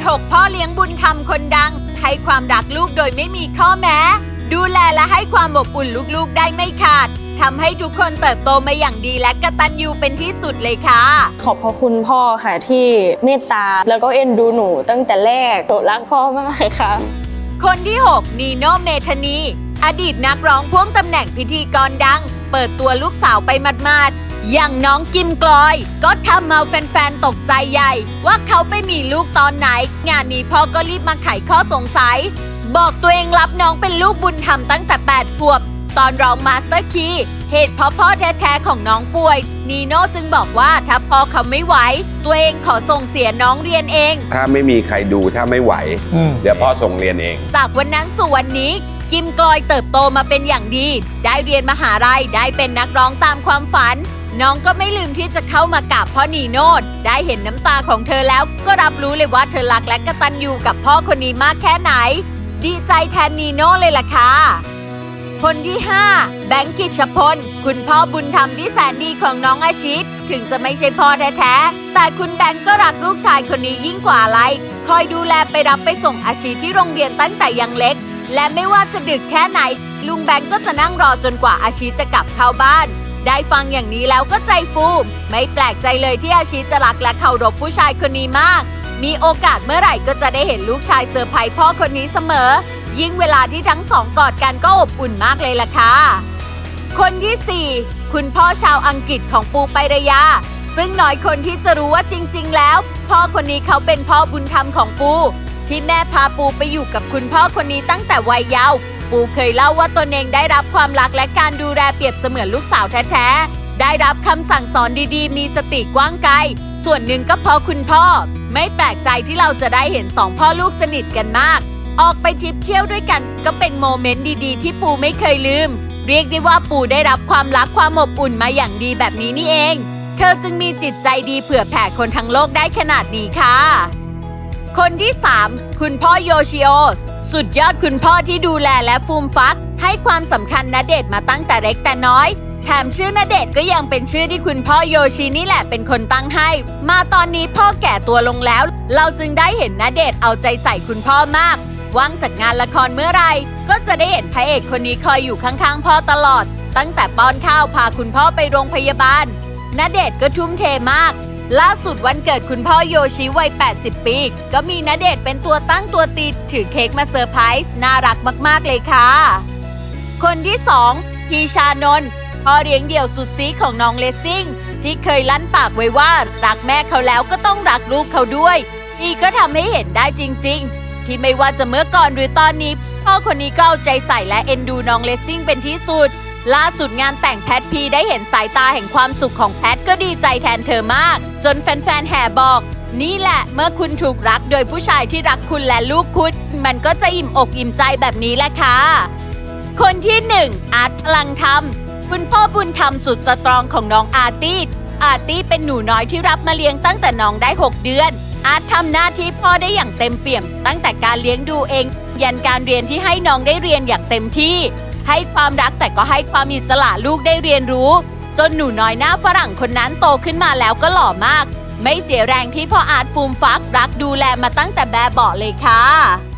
ด6พ่อเลี้ยงบุญธรรมคนดัง ให้ความรักลูกโดยไม่มีข้อแม้ ดูแลและให้ความอบอุ่นลูกๆได้ไม่ขาดทำให้ทุกคนเติบโตมาอย่างดีและกตัญญูเป็นที่สุดเลยค่ะ ขอบพระคุณพ่อค่ะที่เมตตาแล้วก็เอ็นดูหนูตั้งแต่แรกหนูรักพ่อมากค่ะ คนที่ 6 นีโนเมธานี อดีตนักร้องพ่วงตำแหน่งพิธีกรดัง เปิดตัวลูกสาวไปมาดๆ อย่างน้องกิมกลอย ก็ทำเอาแฟนๆ ตกใจใหญ่ ว่าเขาไปมีลูกตอนไหน งานนี้พ่อก็รีบมาไขข้อสงสัย บอกตัวเองรับน้องเป็นลูกบุญธรรมตั้งแต่ 8 ขวบ ตอนร้องมาสเตอร์คีเหตุเพราะพ่อแท้ๆ ของน้องป่วย นีโน่จึงบอกว่าถ้าพ่อเขาไม่ไหว ตัวเองขอส่งเสียน้องเรียนเอง ถ้าไม่มีใครดูถ้าไม่ไหว เดี๋ยวพ่อส่งเรียนเอง จากวันนั้นสู่วันนี้กิมกลอยเติบโตมาเป็นอย่างดี ได้เรียนมหาลัยได้เป็นนักร้องตามความฝัน น้องก็ไม่ลืมที่จะเข้ามากราบพ่อนีโนดได้เห็นน้ำตาของเธอแล้วก็รับรู้เลยว่าเธอรักและกตัญญูกับพ่อคนนี้มากแค่ไหน ดีใจแทนนีโน่เลยล่ะค่ะคนที่ 5 แบงค์กิจพล คุณพ่อบุญธรรมที่แสนดีของน้องอาชิต ถึงจะไม่ใช่พ่อแท้ๆ แต่คุณแบงค์ก็รักลูกชายคนนี้ยิ่งกว่าอะไร คอยดูแลไปรับไปส่งอาชีที่โรงเรียนตั้งแต่ยังเล็ก และไม่ว่าจะดึกแค่ไหน ลุงแบงค์ก็จะนั่งรอจนกว่าอาชีจะกลับเข้าบ้าน ได้ฟังอย่างนี้แล้วก็ใจฟูมไม่แปลกใจเลยที่อาชีจะรักและเคารพผู้ชายคนนี้มาก มีโอกาสเมื่อไหร่ก็จะได้เห็นลูกชายเซอร์ไพรส์พ่อคนนี้เสมอ ยิ่งเวลาที่ทั้งสองกอดกันก็อบอุ่นมากเลยล่ะค่ะ คนที่ 4 คุณพ่อชาวอังกฤษของปูไปรยา ซึ่งน้อยคนที่จะรู้ว่าจริง ๆ แล้ว พ่อคนนี้เขาเป็นพ่อบุญธรรมของปูที่แม่พาปูไปอยู่กับคุณพ่อคนนี้ตั้งแต่วัยเยาว์ ปูเคยเล่าว่าตนเองได้รับความรักและการดูแลเปรียบเสมือนลูกสาวแท้ๆ ได้รับคำสั่งสอนดีๆ มีสติกว้างไกล ส่วนหนึ่งก็เพราะคุณพ่อ ไม่แปลกใจที่เราจะได้เห็นสองพ่อลูกสนิทกันมาก ออกไปทริปเที่ยวด้วยกัน ก็เป็นโมเมนต์ดีๆ ที่ปูไม่เคยลืม เรียกได้ว่าปูได้รับความรักความอบอุ่นมาอย่างดีแบบนี้นี่เอง เธอจึงมีจิตใจดีเผื่อแผ่คนทั้งโลกได้ขนาดนี้ค่ะ คนที่ 3 คุณพ่อโยชิโอ สุดยอดคุณพ่อที่ดูแลและฟูมฟัก ให้ความสำคัญณเดชมาตั้งแต่เล็กแต่น้อย แถมชื่อณเดชก็ยังเป็นชื่อที่คุณพ่อโยชินี่แหละเป็นคนตั้งให้ มาตอนนี้พ่อแก่ตัวลงแล้ว เราจึงได้เห็นณเดชเอาใจใส่คุณพ่อมาก ว่างจากงานละครเมื่อไรก็จะได้เห็นพระเอกคนนี้คอยอยู่ข้างๆพ่อตลอด ตั้งแต่ป้อนข้าวพาคุณพ่อไปโรงพยาบาลณเดชก็ทุ่มเทมาก ล่าสุดวันเกิดคุณพ่อโยชิวัย 80 ปี ก็มีณเดชเป็นตัวตั้งตัวตีถือเค้กมาเซอร์ไพรส์น่ารักมาก ๆ เลยค่ะ คนที่ 2 พีชานนท์พ่อเลี้ยงเดี่ยวสุดซีของน้องเลสซิ่ง ที่เคยลั่นปากไว้ว่า รักแม่เขาแล้วก็ต้องรักลูกเขาด้วย นี่ก็ทำให้เห็นได้จริง ๆ ที่ไม่ว่าจะเมื่อก่อนหรือตอนนี้ พ่อคนนี้ก็เอาใจใส่และเอ็นดูน้องเลสซิ่งเป็นที่สุด ล่าสุดงานแต่งแพทพีได้เห็นสายตาแห่งความสุขของแพทก็ดีใจแทนเธอมาก จนแฟนๆแห่บอก นี่แหละเมื่อคุณถูกรักโดยผู้ชายที่รักคุณและลูกคุณ มันก็จะอิ่มอกอิ่มใจแบบนี้แหละค่ะ คนที่หนึ่งอาร์ตพลังธรรมคุณพ่อบุญธรรมสุดสตรองของน้องอาร์ตี้อาร์ตี้เป็นหนูน้อยที่รับมาเลี้ยงตั้งแต่น้องได้ 6 เดือน อาร์ตทำหน้าที่พ่อได้อย่างเต็มเปี่ยม ตั้งแต่การเลี้ยงดูเอง ยันการเรียนที่ให้น้องได้เรียนอย่างเต็มที่ ให้ความรักแต่ก็ให้ความอิสระลูกได้เรียนรู้ จนหนูน้อยหน้าฝรั่งคนนั้นโตขึ้นมาแล้วก็หล่อมาก ไม่เสียแรงที่พ่ออาจฟูมฟักรักดูแลมาตั้งแต่แบบเบาะเลยค่ะ